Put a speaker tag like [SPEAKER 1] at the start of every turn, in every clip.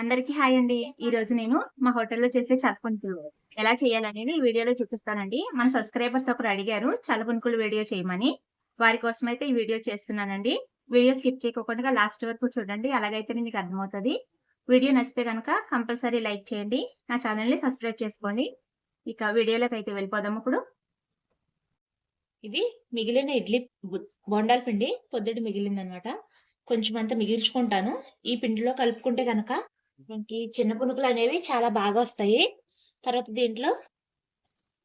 [SPEAKER 1] అందరికీ హాయ్ అండి. ఈ రోజు నేను మా హోటల్లో చేసే చలపునుకులు ఎలా చేయాలనేది ఈ వీడియోలో చూపిస్తానండి. మన సబ్స్క్రైబర్స్ ఒకరు అడిగారు చలపునుకులు వీడియో చేయమని. వారి కోసం అయితే ఈ వీడియో చేస్తున్నానండి. వీడియో స్కిప్ చేయకుండా లాస్ట్ వరకు చూడండి అలాగైతేనే మీకు అర్థమవుతుంది. వీడియో నచ్చితే కనుక కంపల్సరీ లైక్ చేయండి నా ఛానల్ని సబ్స్క్రైబ్ చేసుకోండి. ఇక వీడియోలోకి అయితే వెళ్ళిపోదాం ఇప్పుడు.
[SPEAKER 2] ఇది మిగిలిన ఇడ్లీ బొండాల పిండి పొద్దుటి మిగిలిందనమాట. కొంచెం అంతా మిగిల్చుకుంటాను. ఈ పిండిలో కలుపుకుంటే కనుక మనకి చిన్న పునుకులు అనేవి చాలా బాగా వస్తాయి. తర్వాత దీంట్లో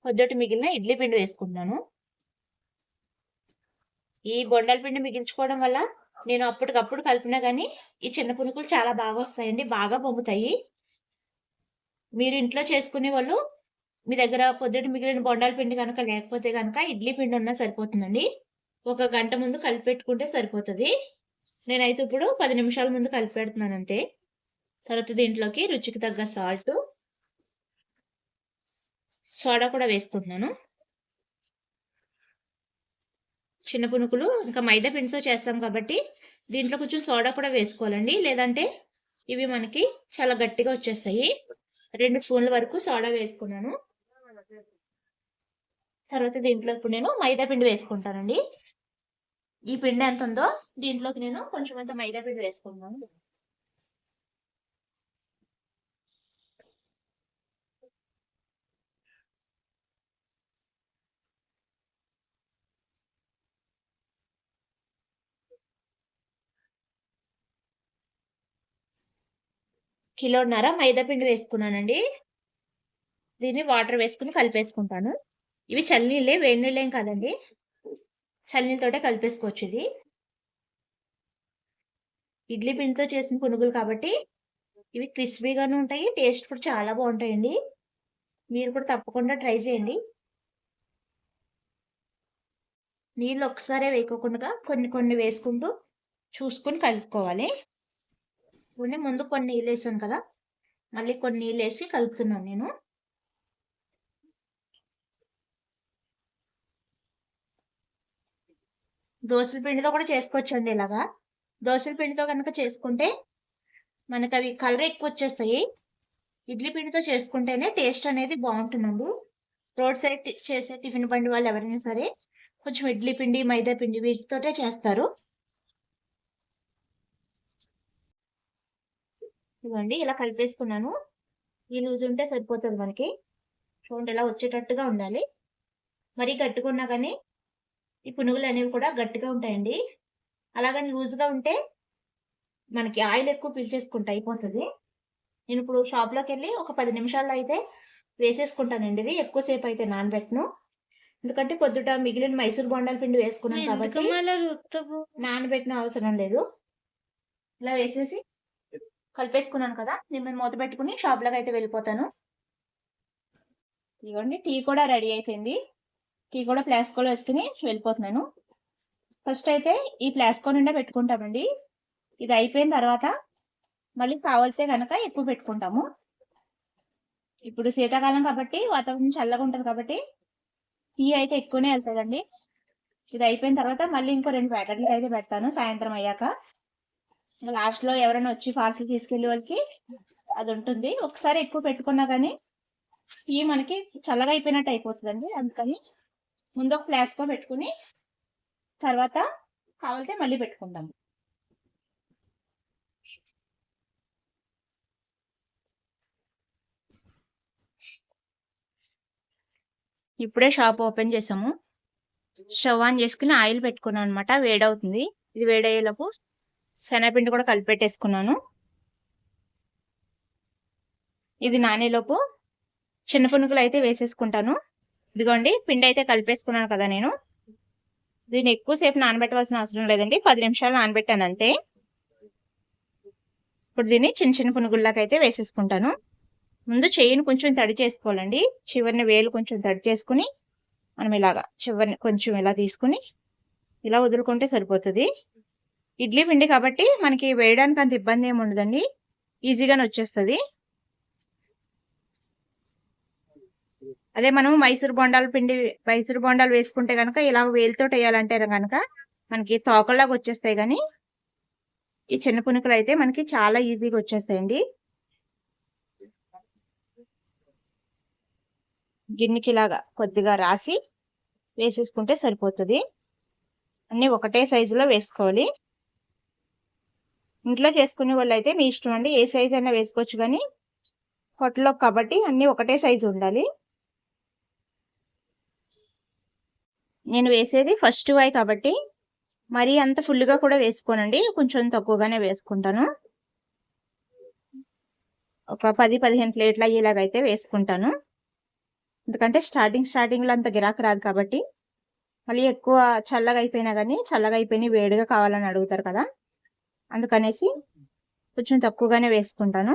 [SPEAKER 2] పొద్దుటి మిగిలిన ఇడ్లీ పిండి వేసుకుంటున్నాను. ఈ బొండాల పిండి మిగిల్చుకోవడం వల్ల నేను అప్పటికప్పుడు కలిపినా కానీ ఈ చిన్న పునుకులు చాలా బాగా వస్తాయండి బాగా పొంగుతాయి మీరు ఇంట్లో చేసుకునే వాళ్ళు మీ దగ్గర పొద్దుటి మిగిలిన బొండాల పిండి కనుక లేకపోతే కనుక ఇడ్లీ పిండి ఉన్నా సరిపోతుందండి. ఒక గంట ముందు కలిపెట్టుకుంటే సరిపోతుంది. నేనైతే ఇప్పుడు పది నిమిషాల ముందు కలిపి పెడుతున్నాను అంతే. తర్వాత దీంట్లోకి రుచికి తగ్గ సాల్ట్ సోడా కూడా వేసుకుంటున్నాను. చిన్న పునుకులు ఇంకా మైదా పిండితో చేస్తాం కాబట్టి దీంట్లో కొంచెం సోడా కూడా వేసుకోవాలండి. లేదంటే ఇవి మనకి చాలా గట్టిగా వచ్చేస్తాయి. రెండు స్పూన్ల వరకు సోడా వేసుకున్నాను. తర్వాత దీంట్లో ఇప్పుడు నేను మైదా పిండి వేసుకుంటానండి. ఈ పిండి ఎంత ఉందో దీంట్లోకి నేను కొంచెం అంత మైదా పిండి వేసుకుంటాను కిలోన్నర మైదా పిండి వేసుకున్నానండి. దీన్ని వాటర్ వేసుకుని కలిపేసుకుంటాను. ఇవి చల్లనీళ్ళే వేడి నీళ్ళేం కాదండి. చల్లనీళ్ళతోటే కలిపేసుకోవచ్చు ఇది. ఇడ్లీ పిండితో చేసిన పునుగులు కాబట్టి ఇవి క్రిస్పీగానే ఉంటాయి టేస్ట్ కూడా చాలా బాగుంటాయండి. మీరు కూడా తప్పకుండా ట్రై చేయండి. నీళ్ళు ఒకసారే వేయకోకుండా కొన్ని కొన్ని వేసుకుంటూ చూసుకుని కలుపుకోవాలి. ఇప్పుడు ముందు కొన్ని నీళ్ళు వేసాను కదా. మళ్ళీ కొన్ని నీళ్ళు వేసి కలుపుతున్నాను నేను. దోసల పిండితో కూడా చేసుకోవచ్చండి ఇలాగా. దోసల పిండితో కనుక చేసుకుంటే మనకు అవి కలర్ ఎక్కువ వచ్చేస్తాయి. ఇడ్లీ పిండితో చేసుకుంటేనే టేస్ట్ అనేది బాగుంటుందండి. రోడ్ సైడ్ చేసే టిఫిన్ బండి వాళ్ళు ఎవరైనా సరే కొంచెం ఇడ్లీ పిండి మైదా పిండి వీటితోటే చేస్తారు. ఇవ్వండి. ఇలా కలిపేసుకున్నాను. ఈ లూజ్ ఉంటే సరిపోతుంది మనకి. చూడండి ఇలా వచ్చేటట్టుగా ఉండాలి. మరీ గట్టుకున్నా కానీ ఈ పునుగులు అనేవి కూడా గట్టిగా ఉంటాయండి. అలాగని లూజ్గా ఉంటే మనకి ఆయిల్ ఎక్కువ పీల్చేసుకుంటే అయిపోతుంది. నేను ఇప్పుడు షాప్లోకి వెళ్ళి ఒక పది నిమిషాల్లో అయితే వేసేసుకుంటానండి. ఇది ఎక్కువసేపు అయితే నానబెట్టను. ఎందుకంటే పొద్దుట మిగిలిన మైసూర్ బొండాల పిండి వేసుకున్నాను కాబట్టి నానబెట్టిన అవసరం లేదు. ఇలా వేసేసి కలిపేసుకున్నాను కదా నేను మూత పెట్టుకుని షాప్లోకి అయితే వెళ్ళిపోతాను. ఇదిగోండి టీ కూడా రెడీ అయిపోయింది. టీ కూడా ప్లాస్కోలో వేసుకుని వెళ్ళిపోతున్నాను. ఫస్ట్ అయితే ఈ ప్లాస్కో నిండా పెట్టుకుంటామండి. ఇది అయిపోయిన తర్వాత మళ్ళీ కావాల్సే కనుక ఎక్కువ పెట్టుకుంటాము. ఇప్పుడు శీతాకాలం కాబట్టి వాతావరణం చల్లగా ఉంటుంది కాబట్టి టీ అయితే ఎక్కువనే వెళ్తుందండి. ఇది అయిపోయిన తర్వాత మళ్ళీ ఇంకో రెండు ప్యాకెట్లు అయితే పెడతాను సాయంత్రం అయ్యాక. లాస్ట్లో ఎవరైనా వచ్చి పార్సల్ తీసుకెళ్ళి వాళ్ళకి అది ఉంటుంది. ఒకసారి ఎక్కువ పెట్టుకున్నా కానీ ఈ మనకి చల్లగా అయిపోయినట్టు అయిపోతుందండి. అందుకని ముందు ఒక ఫ్లాస్కో పెట్టుకుని తర్వాత కావాలితే మళ్ళీ పెట్టుకుంటాము. ఇప్పుడే షాప్ ఓపెన్ చేసాము. స్టవ్ ఆన్ చేసుకుని ఆయిల్ పెట్టుకున్నాను అనమాట వేడవుతుంది. ఇది వేడయ్యేలోపు శనగపిండి కూడా కలిపెట్టేసుకున్నాను. ఇది నానేలోపు చిన్న పునుకులు అయితే వేసేసుకుంటాను. ఇదిగోండి పిండి అయితే కలిపేసుకున్నాను కదా నేను. దీన్ని ఎక్కువసేపు నానబెట్టవలసిన అవసరం లేదండి. పది నిమిషాలు నానబెట్టాను అంతే. ఇప్పుడు దీన్ని చిన్న చిన్న పునుగుల్లాకైతే వేసేసుకుంటాను. ముందు చెయ్యిని కొంచెం తడి చేసుకోవాలండి. చివరిని వేలు కొంచెం తడి చేసుకుని మనం ఇలాగా చివరిని కొంచెం ఇలా తీసుకుని ఇలా వదులుకుంటే సరిపోతుంది. ఇడ్లీ పిండి కాబట్టి మనకి వేయడానికి అంత ఇబ్బంది ఏమి ఉండదండి. ఈజీగానే వచ్చేస్తుంది. అదే మనం మైసూర్ బొండాల పిండి మైసూర్ బొండాలు వేసుకుంటే కనుక ఇలా వేలుతో వేయాలంటే కనుక మనకి తోకల్లాగా వచ్చేస్తాయి కానీ ఈ చిన్న పునుకులు అయితే మనకి చాలా ఈజీగా వచ్చేస్తాయండి. గిన్నెకి ఇలాగా కొద్దిగా రాసి వేసేసుకుంటే సరిపోతుంది. అన్నీ ఒకటే సైజులో వేసుకోవాలి. ఇంట్లో చేసుకునే వాళ్ళు అయితే మీ ఇష్టం అండి. ఏ సైజ్ అయినా వేసుకోవచ్చు కానీ హోటల్లో కాబట్టి అన్నీ ఒకటే సైజు ఉండాలి. నేను వేసేది ఫస్ట్ వై కాబట్టి మరీ అంత ఫుల్గా కూడా వేసుకోనండి. కొంచెం తక్కువగానే వేసుకుంటాను. ఒక పది పదిహేను ప్లేట్లు అయ్యేలాగైతే వేసుకుంటాను. ఎందుకంటే స్టార్టింగ్ స్టార్టింగ్లో అంత గిరాకు రాదు కాబట్టి మళ్ళీ ఎక్కువ చల్లగా అయిపోయినా కానీ చల్లగా అయిపోయినా వేడిగా కావాలని అడుగుతారు కదా. అందుకనేసి కొంచెం తక్కువగానే వేసుకుంటాను.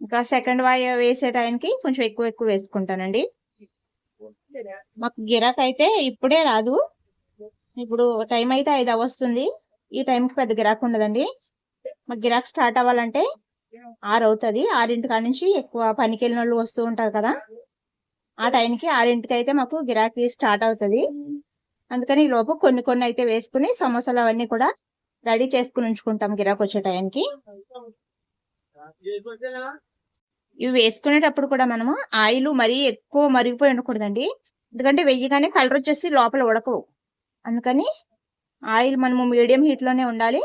[SPEAKER 2] ఇంకా సెకండ్ వాయి వేసే టైంకి కొంచెం ఎక్కువ ఎక్కువ వేసుకుంటానండి. మాకు గిరాక్ అయితే ఇప్పుడే రాదు. ఇప్పుడు టైం అయితే ఐదు వస్తుంది. ఈ టైంకి పెద్ద గిరాక్ ఉండదండి. మాకు గిరాక్ స్టార్ట్ అవ్వాలంటే ఆరు అవుతుంది. ఆరింటి కాడ నుంచి ఎక్కువ పనికి వెళ్ళిన వాళ్ళు వస్తూ ఉంటారు కదా. ఆ టైంకి ఆరింటికి అయితే మాకు గిరాకీ స్టార్ట్ అవుతుంది. అందుకని ఈ లోపు కొన్ని కొన్ని అయితే వేసుకుని సమోసాలు అవన్నీ కూడా రెడీ చేసుకుని ఉంచుకుంటాం గిరాక్ వచ్చే టైంకి. ఇవి వేసుకునేటప్పుడు కూడా మనము ఆయిల్ మరీ ఎక్కువ మరిగిపోయి ఉండకూడదండి. ఎందుకంటే వెయ్యగానే కలర్ వచ్చేసి లోపల ఉడకవు. అందుకని ఆయిల్ మనము మీడియం హీట్లోనే ఉండాలి.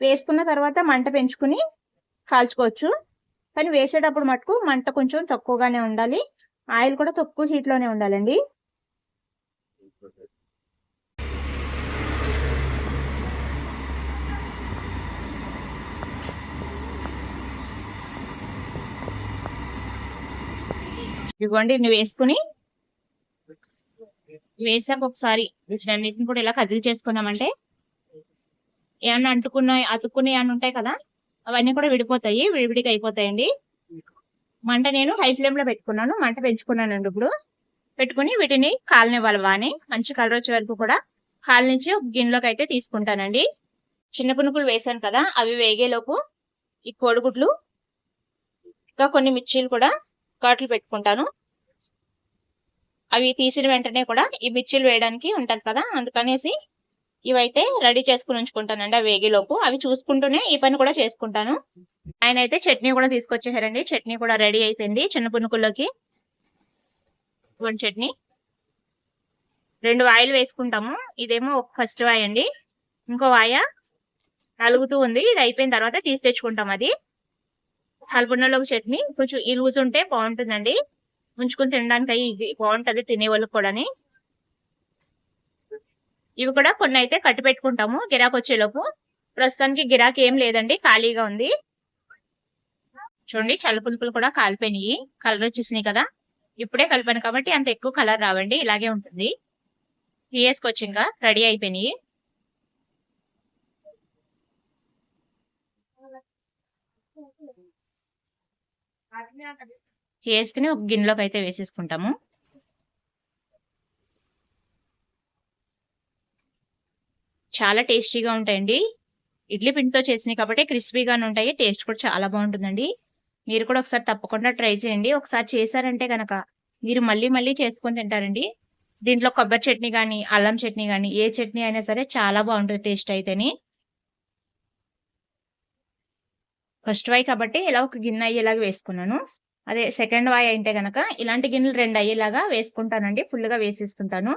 [SPEAKER 2] వేసుకున్న తర్వాత మంట పెంచుకుని కాల్చుకోవచ్చు. కానీ వేసేటప్పుడు మటుకు మంట కొంచెం తక్కువగానే ఉండాలి. ఆయిల్ కూడా తక్కువ హీట్లోనే ఉండాలండి. ఇవ్వండి ఇన్ని వేసుకుని వేసాక ఒకసారి వీటినన్నిటిని కూడా ఇలా కదిలి చేసుకున్నామంటే ఏమన్నా అంటుకున్నాయి అతుక్కున్నాయి అని ఉంటాయి కదా అవన్నీ కూడా విడిపోతాయి విడివిడికి అయిపోతాయండి. మంట నేను హై ఫ్లేమ్లో పెట్టుకున్నాను మంట పెంచుకున్నానండి ఇప్పుడు. పెట్టుకుని వీటిని కాలనివ్వాలి వాని మంచి కలర్ వచ్చే వరకు కూడా. కాలనించి ఒక గిన్నెలోకి అయితే తీసుకుంటానండి. చిన్న పునుకులు వేసాను కదా అవి వేగేలోపు ఈ కోడిగుడ్లు ఇంకా కొన్ని మిర్చీలు కూడా ఘాట్లు పెట్టుకుంటాను. అవి తీసిన వెంటనే కూడా ఈ మిర్చీలు వేయడానికి ఉంటుంది కదా అందుకనేసి ఇవైతే రెడీ చేసుకుని ఉంచుకుంటానండి ఆ వేగిలోపు. అవి చూసుకుంటూనే ఈ పని కూడా చేసుకుంటాను. ఆయన అయితే చట్నీ కూడా తీసుకొచ్చేసారండి. చట్నీ కూడా రెడీ అయిపోయింది చిన్న పునుకుల్లోకి. వన్ చట్నీ. రెండు వాయిలు వేసుకుంటాము. ఇదేమో ఫస్ట్ వాయ అండి ఇంకో వాయ నలుగుతూ ఉంది. ఇది అయిపోయిన తర్వాత తీసి తెచ్చుకుంటాం అది. హల్బున్నలోకి చట్నీ. కొంచెం ఈ లూజ్ ఉంటే బాగుంటుందండి. ఉంచుకుని తినడానికి ఈజీ. బాగుంటుంది తినే వాళ్ళకి కూడా ఇవి కూడా కొన్ని అయితే కట్టి పెట్టుకుంటాము. గిరాకు వచ్చేలోపు. ప్రస్తుతానికి గిరాకీ ఏం లేదండి. ఖాళీగా ఉంది. చూడండి చల్లపులుపులు కూడా కాలిపోయినాయి. కలర్ వచ్చేసినాయి కదా. ఇప్పుడే కలిపాను కాబట్టి అంత ఎక్కువ కలర్ రావండి. ఇలాగే ఉంటుంది. తీయేసుకొచ్చి ఇంకా. రెడీ అయిపోయినాయి. చేసుకుని ఒక గిన్నెలోకి అయితే వేసేసుకుంటాము. చాలా టేస్టీగా ఉంటాయండి. ఇడ్లీ పిండితో చేసినాయి కాబట్టి క్రిస్పీగానే ఉంటాయి. టేస్ట్ కూడా చాలా బాగుంటుందండి. మీరు కూడా ఒకసారి తప్పకుండా ట్రై చేయండి. ఒకసారి చేశారంటే కనుక మీరు మళ్ళీ మళ్ళీ చేసుకొని తింటారండి. దీంట్లో కొబ్బరి చట్నీ కానీ అల్లం చట్నీ కానీ ఏ చట్నీ అయినా సరే చాలా బాగుంటుంది టేస్ట్ అయితేని. ఫస్ట్ వాయి కాబట్టి ఇలా ఒక గిన్నె అయ్యేలాగా వేసుకున్నాను. అదే సెకండ్ వాయి అయితే గనక ఇలాంటి గిన్నెలు రెండు అయ్యేలాగా వేసుకుంటానండి. ఫుల్గా వేసేసుకుంటాను.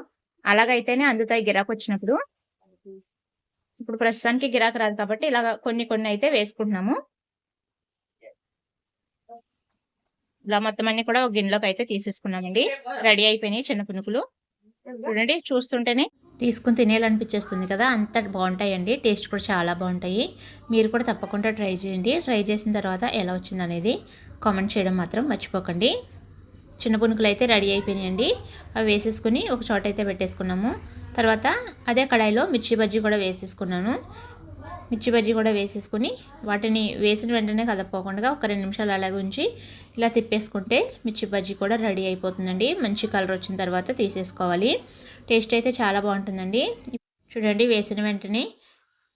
[SPEAKER 2] అలాగైతేనే అందుతాయి గిరాకు వచ్చినప్పుడు. ఇప్పుడు ప్రస్తుతానికి గిరాకు రాదు కాబట్టి ఇలాగ కొన్ని కొన్ని అయితే వేసుకుంటున్నాము. ఇలా మొత్తం అన్ని కూడా ఒక గిన్నెలోకి అయితే తీసేసుకున్నామండి. రెడీ అయిపోయినాయి చిన్న పునుకులు. చూడండి చూస్తుంటేనే తీసుకుని తినేయాలనిపించేస్తుంది కదా అంత బాగుంటాయండి. టేస్ట్ కూడా చాలా బాగుంటాయి. మీరు కూడా తప్పకుండా ట్రై చేయండి. ట్రై చేసిన తర్వాత ఎలా వచ్చింది అనేది కామెంట్ చేయడం మాత్రం మర్చిపోకండి. చిన్న పునుకులు అయితే రెడీ అయిపోయినాయండి. అవి వేసేసుకుని ఒక చోట అయితే పెట్టేసుకున్నాము. తర్వాత అదే కడాయిలో మిర్చి బజ్జీ కూడా వేసేసుకున్నాను. మిర్చి బజ్జీ కూడా వేసేసుకుని వాటిని వేసిన వెంటనే కదపకుండా ఒక రెండు నిమిషాలు అలాగే ఉంచి ఇలా తిప్పేసుకుంటే మిర్చి బజ్జీ కూడా రెడీ అయిపోతుందండి. మంచి కలర్ వచ్చిన తర్వాత తీసేసుకోవాలి. టేస్ట్ అయితే చాలా బాగుంటుందండి. చూడండి వేసిన వెంటనే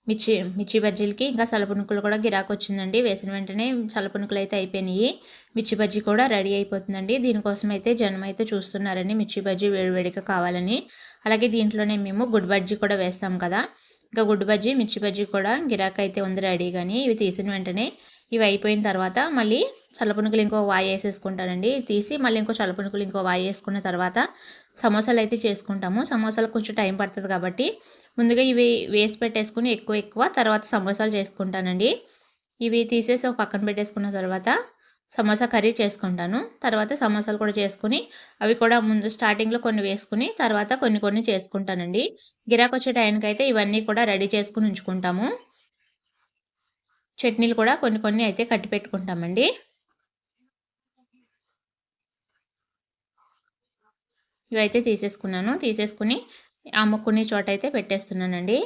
[SPEAKER 2] మిర్చి మిర్చి బజ్జీలకి ఇంకా సలపునుకులు కూడా గిరాకు వచ్చిందండి. వేసిన వెంటనే చల్లపునుకులు అయితే అయిపోయినాయి. మిర్చి బజ్జీ కూడా రెడీ అయిపోతుందండి. దీనికోసం అయితే జనం అయితే చూస్తున్నారండి మిర్చి బజ్జీ వేడివేడిగా కావాలని. అలాగే దీంట్లోనే మేము గుడ్ బజ్జీ కూడా వేస్తాం కదా. ఇంకా గుడ్డు బజ్జీ మిర్చి బజ్జీ కూడా గిరాకు అయితే ఉంది రెడీ కానీ ఇవి తీసిన వెంటనే ఇవి అయిపోయిన తర్వాత మళ్ళీ చల్లపునుకులు ఇంకో వాయి వేసేసుకుంటానండి. తీసి మళ్ళీ ఇంకో చల్లపునుకులు ఇంకో వాయి వేసుకున్న తర్వాత సమోసాలు అయితే చేసుకుంటాము. సమోసాలకు కొంచెం టైం పడుతుంది కాబట్టి ముందుగా ఇవి వేసి పెట్టేసుకుని ఎక్కువ ఎక్కువ తర్వాత సమోసాలు చేసుకుంటానండి. ఇవి తీసేసి ఒక పక్కన పెట్టేసుకున్న తర్వాత సమోసా కర్రీ చేసుకుంటాను. తర్వాత సమోసాలు కూడా చేసుకుని అవి కూడా ముందు స్టార్టింగ్లో కొన్ని వేసుకుని తర్వాత కొన్ని కొన్ని చేసుకుంటానండి. గిరాకు వచ్చే టైంకి అయితే ఇవన్నీ కూడా రెడీ చేసుకుని ఉంచుకుంటాము. చట్నీలు కూడా కొన్ని కొన్ని అయితే కట్టి పెట్టుకుంటామండి. ఇవైతే తీసేసుకున్నాను. తీసేసుకుని అమ్ముకునే చోట అయితే పెట్టేస్తున్నానండి.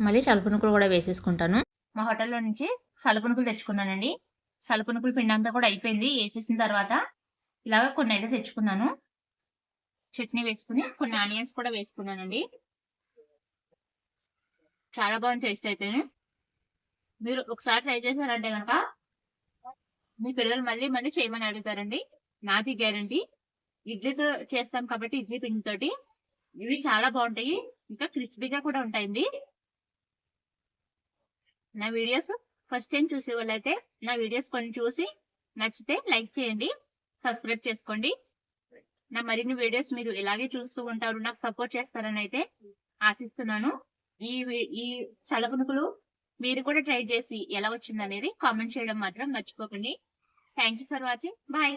[SPEAKER 2] మళ్ళీ చలుపునుకులు కూడా వేసేసుకుంటాను. మా హోటల్లో నుంచి చలుపునుకులు తెచ్చుకున్నానండి. చలుపునుకులు పిండి అంతా కూడా అయిపోయింది. వేసేసిన తర్వాత ఇలాగ కొన్ని అయితే తెచ్చుకున్నాను. చట్నీ వేసుకుని కొన్ని ఆనియన్స్ కూడా వేసుకున్నానండి. చాలా బాగుంది టేస్ట్ అయితే మీరు ఒకసారి ట్రై చేశారంటే కనుక మీ పిల్లలు మళ్ళీ మళ్ళీ చేయమని అడుగుతారండి. నాది గ్యారంటీ. ఇడ్లీతో చేస్తాం కాబట్టి ఇడ్లీ పిండితోటి. ఇవి చాలా బాగుంటాయి. ఇంకా క్రిస్పీగా కూడా ఉంటాయండి. నా వీడియోస్ ఫస్ట్ టైం చూసే వాళ్ళైతే నా వీడియోస్ కొన్ని చూసి నచ్చితే లైక్ చేయండి సబ్స్క్రైబ్ చేసుకోండి. నా మరిన్ని వీడియోస్ మీరు ఇలాగే చూస్తూ ఉంటారు నాకు సపోర్ట్ చేస్తారని అయితే ఆశిస్తున్నాను. ఈ ఈ చలపనుకులు మీరు కూడా ట్రై చేసి ఎలా వచ్చింది అనేది కామెంట్ చేయడం మాత్రం మర్చిపోకండి. Thank you for watching. Bye.